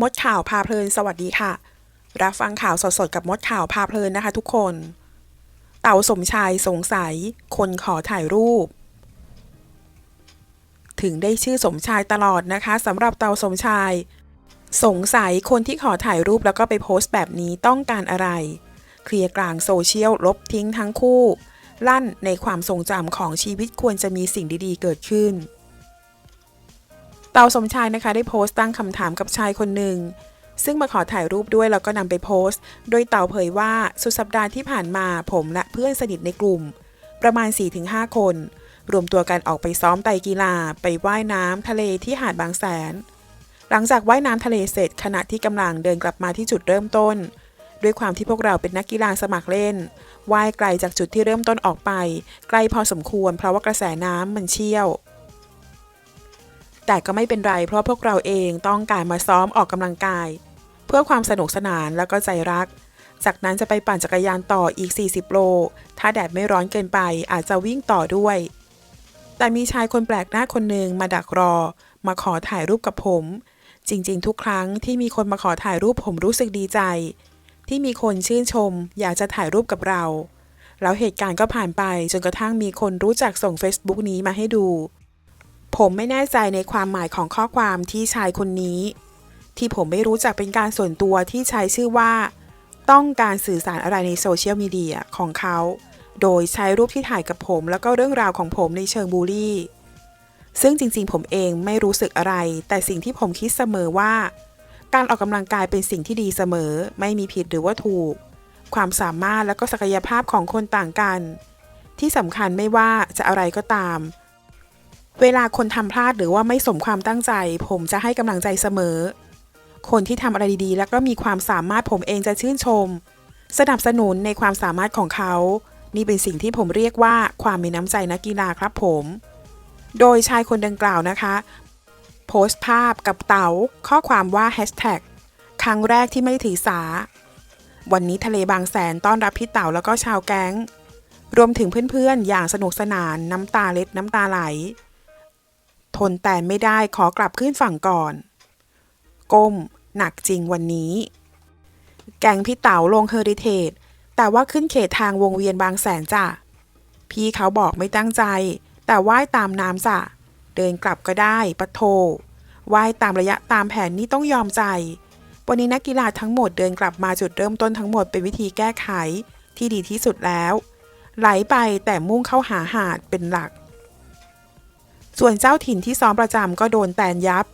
มดข่าวพาเพลินสวัสดีค่ะ รับฟังข่าวสดๆกับมดข่าวพาเพลินนะคะทุกคน เต่าสมชายสงสัย คนขอถ่ายรูป ถึงได้ชื่อสมชายตลอดนะคะสำหรับเต่าสมชาย สงสัยคนที่ขอถ่ายรูปแล้วก็ไปโพสต์แบบนี้ต้องการอะไร เคลียร์กลางโซเชียลลบทิ้งทั้งคู่ ลั่นในความทรงจำของชีวิตควรจะมีสิ่งดีๆ เกิดขึ้น เต่าสมชายนะคะได้โพสต์ตั้งคำถามกับชายคนหนึ่ง ซึ่งมาขอถ่ายรูปด้วยแล้วก็นำไปโพสต์ โดยเต่าเผยว่าสุดสัปดาห์ที่ผ่านมาผมและเพื่อนสนิทในกลุ่ม ประมาณ 4-5 คน รวมตัวกันออกไปซ้อมไตกีฬา ไปว่ายน้ำทะเลที่หาดบางแสน หลังจากว่ายน้ำทะเลเสร็จขณะที่กำลังเดินกลับมาที่จุดเริ่มต้น ด้วยความที่พวกเราเป็นนักกีฬาสมัครเล่นว่ายไกลจากจุดที่เริ่มต้นออกไป ไกลพอสมควร เพราะว่ากระแสน้ำมันเชี่ยว แต่ก็ไม่เป็นไรเพราะพวกเราเองต้องการมาซ้อมออกกำลังกาย เพื่อความสนุกสนานแล้วก็ใจรัก จากนั้นจะไปปั่นจักรยานต่ออีก 40 โล ถ้าแดดไม่ร้อนเกินไปอาจจะวิ่งต่อด้วย แต่มีชายคนแปลกหน้าคนหนึ่งมาดักรอ มาขอถ่ายรูปกับผม จริง ๆ ทุกครั้งที่มีคนมาขอถ่ายรูปผมรู้สึกดีใจ ที่มีคนชื่นชม อยากจะถ่ายรูปกับเรา แล้วเหตุการณ์ก็ผ่านไปจนกระทั่งมีคนรู้จักส่ง Facebook นี้มาให้ดู ผมไม่แน่ใจในความหมายของข้อความที่ชายคนนี้ ที่ผมไม่รู้จักเป็นการส่วนตัวที่ใช้ชื่อว่า ต้องการสื่อสารอะไรในโซเชียลมีเดียของเขา โดยใช้รูปที่ถ่ายกับผม แล้วก็เรื่องราวของผมในเชิงบูลลี่ ซึ่งจริงๆ ผมเองไม่รู้สึกอะไร แต่สิ่งที่ผมคิดเสมอว่า การออกกำลังกายเป็นสิ่งที่ดีเสมอ ไม่มีผิดหรือว่าถูก ความสามารถและก็ศักยภาพของคนต่างกัน ที่สำคัญไม่ว่าจะอะไรก็ตาม เวลาคนทำพลาดหรือว่าไม่สมความตั้งใจ ผมจะให้กำลังใจเสมอ คนที่ทำอะไรดีๆ แล้วก็มีความสามารถผมเองจะชื่นชม สนับสนุนในความสามารถของเขา นี่เป็นสิ่งที่ผมเรียกว่าความมีน้ำใจนักกีฬาครับผม โดยชายคนดังกล่าวนะคะ โพสต์ภาพกับเต๋าข้อความว่า hashtag ครั้งแรกที่ไม่ถือสา วันนี้ทะเลบางแสนต้อนรับพี่เต๋าแล้วก็ชาวแก๊ง รวมถึงเพื่อนๆ อย่างสนุกสนานน้ำตาเล็ดน้ำตาไหล ทนแต่ไม่ได้ขอกลับขึ้นฝั่งก่อน ก้ม หนักจริงวันนี้ แกงพี่เต๋าลงเฮอริเทจแต่ว่าขึ้นเขตทางวงเวียนบางแสนจ้ะ พี่เขาบอกไม่ตั้งใจ แต่ว่ายตามน้ำจ้ะ เดินกลับก็ได้ปะโทว่ายตามระยะตามแผนนี่ต้องยอมใจ วันนี้นักกีฬาทั้งหมดเดินกลับมาจุดเริ่มต้นทั้งหมดเป็นวิธีแก้ไขที่ดีที่สุดแล้ว ไหลไปแต่มุ่งเข้าหาหาดเป็นหลัก ส่วนเจ้าถิ่นที่ซ้อมประจำก็โดนแตนยับ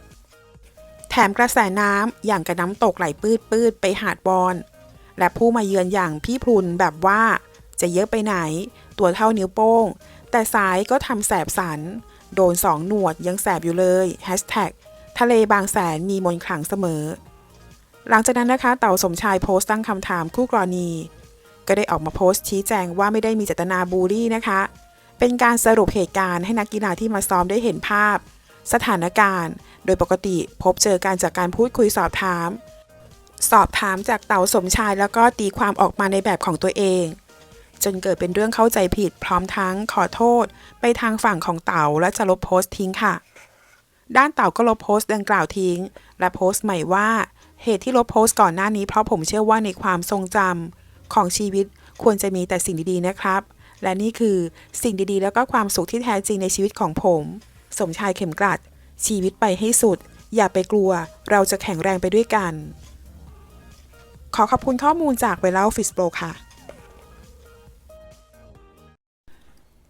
แถมกระแสน้ำอย่างกระน้ำตกไหลปืดปืดๆไปหาดบอนและผู้มาเยือนอย่างพี่พลุนแบบว่า จะเยอะไปไหน ตัวเท่านิ้วโป้ง แต่สายก็ทำแสบสัน โดนสองหนวดยังแสบอยู่เลยแฮชแท็กทะเลบางแสนมีมนขลังเสมอ หลังจากนั้นนะคะ เต่าสมชายโพสต์ตั้งคำถามคู่กรณี ก็ได้ออกมาโพสต์ชี้แจงว่าไม่ได้มีเจตนาบูลลี่นะคะ เป็นการสรุปเหตุการณ์ให้นักกีฬาที่มาซ้อมได้เห็นภาพ สถานการณ์ โดยปกติพบเจอการจากการพูดคุยสอบถาม สอบถามจากเต่าสมชายแล้วก็ตีความออกมาในแบบของตัวเอง จนเกิดเป็นเรื่องเข้าใจผิดพร้อมทั้งขอโทษ ไปทางฝั่งของเต่าและจะลบโพสต์ทิ้งค่ะ ด้านเต่าก็ลบโพสต์ดังกล่าวทิ้ง และโพสต์ใหม่ว่า เหตุที่ลบโพสต์ก่อนหน้านี้เพราะผมเชื่อว่าในความทรงจำของชีวิตควรจะมีแต่สิ่งดีๆนะครับ และนี่คือสิ่งดีๆ แล้วก็ความสุขที่แท้จริงในชีวิตของผม สมชายเข็มกลัด ชีวิตไปให้สุด อย่าไปกลัว เราจะแข็งแรงไปด้วยกัน ขอขอบคุณข้อมูลจากเวลาฟิสโปรค่ะ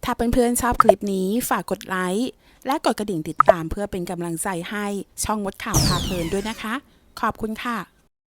ถ้าเพื่อนๆชอบคลิปนี้ฝากกดไลค์และกดกระดิ่งติดตามเพื่อเป็นกำลังใจให้ช่องมดข่าวพาเพลินด้วยนะคะ ขอบคุณค่ะ